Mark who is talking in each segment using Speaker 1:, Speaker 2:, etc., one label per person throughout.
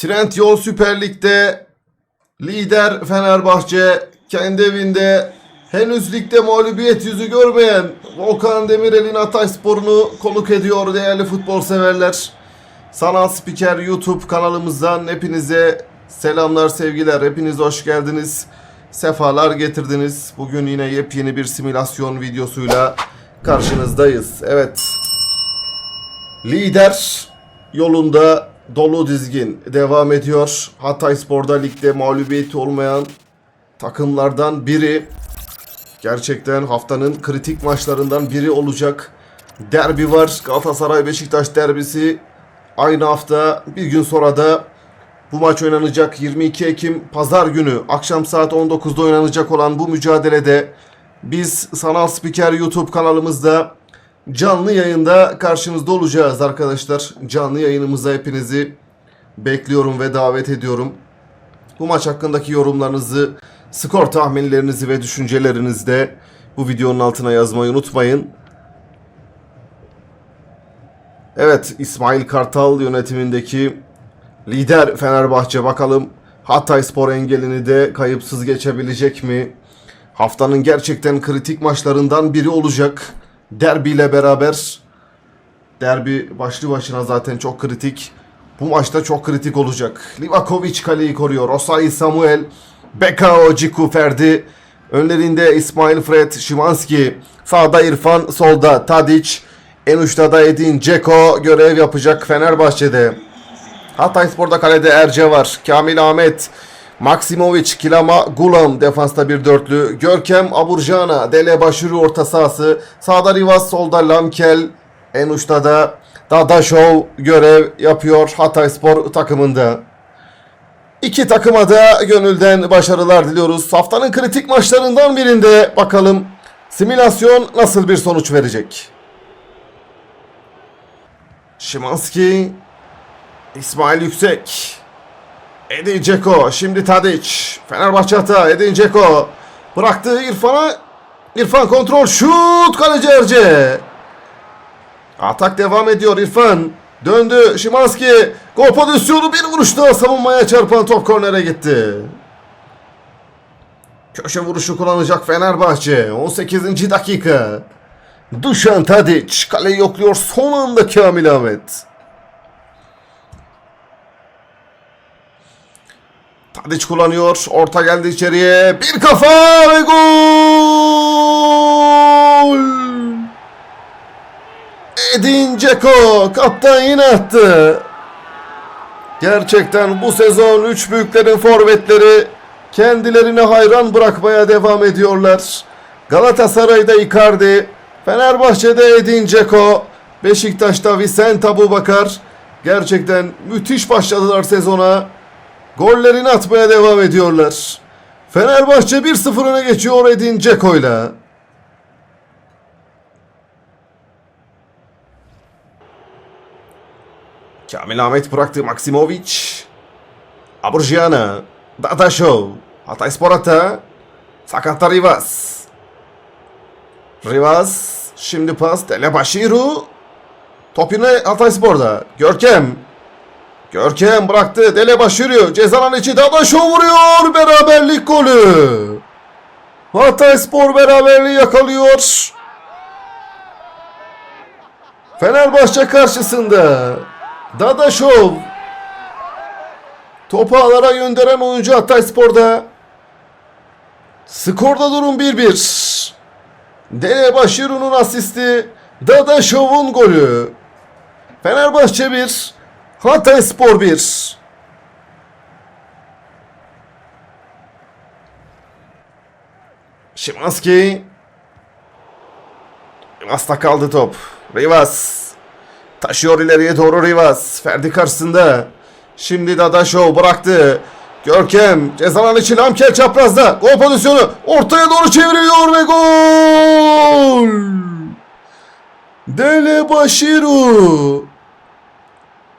Speaker 1: Trendyol Süper Lig'de lider Fenerbahçe kendi evinde henüz ligde mağlubiyet yüzü görmeyen Volkan Demirel'in Hatayspor'unu konuk ediyor değerli futbol severler. Sanal Spiker YouTube kanalımızdan hepinize selamlar sevgiler. Hepiniz hoş geldiniz. Sefalar getirdiniz. Bugün yine yepyeni bir simülasyon videosuyla karşınızdayız. Evet. Lider yolunda dolu dizgin devam ediyor. Hatayspor'da ligde mağlubiyeti olmayan takımlardan biri. Gerçekten haftanın kritik maçlarından biri olacak. Derbi var. Galatasaray Beşiktaş derbisi. Aynı hafta bir gün sonra da bu maç oynanacak 22 Ekim Pazar günü akşam saat 19'da oynanacak olan bu mücadelede biz Sanal Spiker YouTube kanalımızda canlı yayında karşınızda olacağız arkadaşlar. Canlı yayınımıza hepinizi bekliyorum ve davet ediyorum. Bu maç hakkındaki yorumlarınızı, skor tahminlerinizi ve düşüncelerinizi de bu videonun altına yazmayı unutmayın. Evet, İsmail Kartal yönetimindeki lider Fenerbahçe bakalım Hatay Spor engelini de kayıpsız geçebilecek mi? Haftanın gerçekten kritik maçlarından biri olacak. Derbi ile beraber derbi başlı başına zaten çok kritik. Bu maçta çok kritik olacak. Livakovic kaleyi koruyor. Osayi Samuel, Bekao Ciku Ferdi. Önlerinde İsmail Fred, Şimanski. Sağda İrfan, solda Tadic. En uçta da Edin Ceko görev yapacak Fenerbahçe'de. Hatayspor'da kalede Erce var. Kamil Ahmet, Maksimovic, Kilama, Gulam defansta bir dörtlü. Görkem, Aburjana, Dele Başuru orta sahası. Sağda Rivas, solda Lamkel. En uçta da Dadaşov görev yapıyor Hatayspor takımında. İki takıma da gönülden başarılar diliyoruz. Haftanın kritik maçlarından birinde bakalım simülasyon nasıl bir sonuç verecek. Şimanski, İsmail Yüksek, Edin Dzeko, şimdi Tadic, Fenerbahçe hata, Edin Dzeko bıraktı İrfan'a, İrfan kontrol, şut, kaleci Erce. Atak devam ediyor İrfan. Döndü Şimanski. Gol pozisyonu bir vuruşta savunmaya çarpan top kornere gitti. Köşe vuruşu kullanacak Fenerbahçe. 18. dakika. Dušan Tadic kaleyi yokluyor son anda Kamil Ahmet. Tadic kullanıyor. Orta geldi içeriye. Bir kafa ve gol! Edin Dzeko kaptan yine attı. Gerçekten bu sezon üç büyüklerin forvetleri kendilerini hayran bırakmaya devam ediyorlar. Galatasaray'da Icardi, Fenerbahçe'de Edin Dzeko, Beşiktaş'ta Vicente Abubakar. Gerçekten müthiş başladılar sezona. Gollerini atmaya devam ediyorlar. Fenerbahçe 1-0 öne geçiyor Edin Dzeko'yla. Kamil Ahmet bıraktı Maksimovic. Aburjana. Dadaşov. Hatay Spor hata. Sakatta Rivas. Rivas. Şimdi pas. Dele Bashiru. Top yine Hatay Spor'da. Görkem. Görkem bıraktı. Dele Bashiru. Cezalan içi Dadaşov vuruyor. Beraberlik golü. Hatay Spor beraberliği yakalıyor. Fenerbahçe karşısında. Dadaşov. Topu ağlara gönderen oyuncu Hatayspor'da. Skorda durum 1-1. Dele Başiru'nun asisti. Dadaşov'un golü. Fenerbahçe 1. Hatayspor 1. Şimanski. Rivas'ta kaldı top. Rivas. Taşıyor ileriye doğru Rivas. Ferdi karşısında. Şimdi Dadaşov bıraktı. Görkem cezalan için Lamkel çaprazda. Gol pozisyonu ortaya doğru çevriliyor ve gol. Dele Bashiru.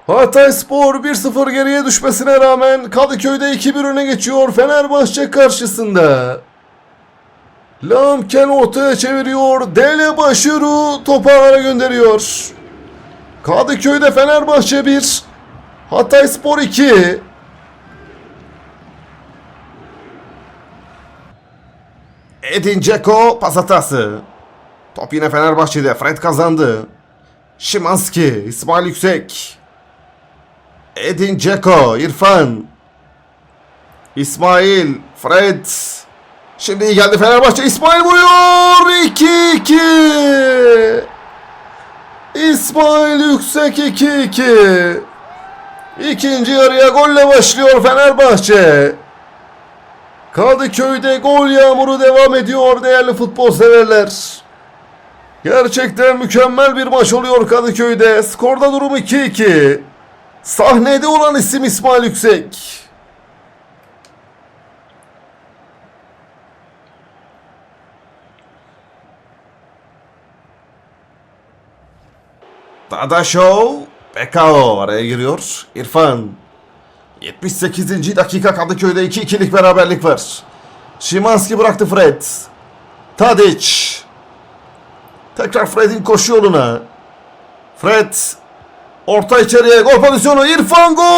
Speaker 1: Hatay Spor 1-0 geriye düşmesine rağmen Kadıköy'de 2-1 öne geçiyor Fenerbahçe karşısında. Lamken ortaya çeviriyor. Dele Başır'ı toparlara gönderiyor. Kadıköy'de Fenerbahçe 1. Hatay Spor 2. Edin Ceko pas hatası. Top yine Fenerbahçe'de. Fred kazandı. Şimanski, İsmail Yüksek. Edin Dzeko, İrfan. İsmail, Fred. Şimdi iyi geldi Fenerbahçe. İsmail vuruyor. 2-2. İsmail Yüksek 2-2. İkinci yarıya golle başlıyor Fenerbahçe. Kadıköy'de gol yağmuru devam ediyor değerli futbol severler. Gerçekten mükemmel bir maç oluyor Kadıköy'de. Skorda durum 2-2. Sahnede olan isim İsmail Yüksek. Dada Show. Bekao araya giriyor. İrfan. 78. dakika Kadıköy'de 2-2'lik beraberlik var. Şimanski bıraktı Fred. Tadic. Tekrar Fred'in koşu yoluna. Fred. Orta içeriye gol pozisyonu. İrfan gol!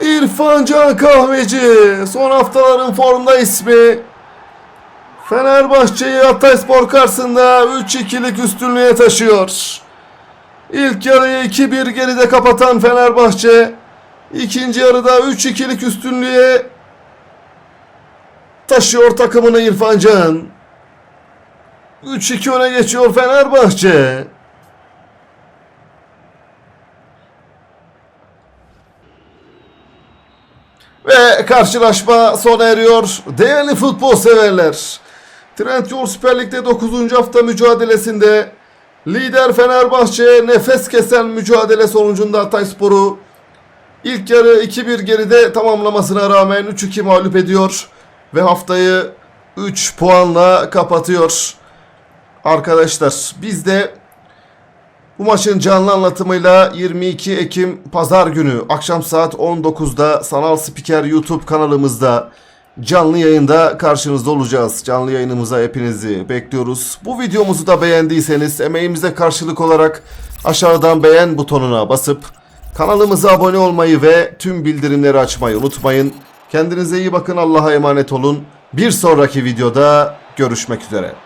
Speaker 1: İrfan Can Kahveci. Son haftaların formda ismi. Fenerbahçe'yi Hatayspor karşısında 3-2'lik üstünlüğe taşıyor. İlk yarıyı 2-1 geride kapatan Fenerbahçe ikinci yarıda 3-2'lik üstünlüğe taşıyor takımını İrfan Can. 3-2 öne geçiyor Fenerbahçe. Ve karşılaşma sona eriyor. Değerli futbol severler. Trendyol Süper Lig'de 9. hafta mücadelesinde lider Fenerbahçe nefes kesen mücadele sonucunda Hatayspor'u ilk yarı 2-1 geride tamamlamasına rağmen 3-2 mağlup ediyor ve haftayı 3 puanla kapatıyor. Arkadaşlar biz de bu maçın canlı anlatımıyla 22 Ekim Pazar günü akşam saat 19'da Sanal Spiker YouTube kanalımızda canlı yayında karşınızda olacağız. Canlı yayınımıza hepinizi bekliyoruz. Bu videomuzu da beğendiyseniz emeğimize karşılık olarak aşağıdan beğen butonuna basıp kanalımıza abone olmayı ve tüm bildirimleri açmayı unutmayın. Kendinize iyi bakın Allah'a emanet olun. Bir sonraki videoda görüşmek üzere.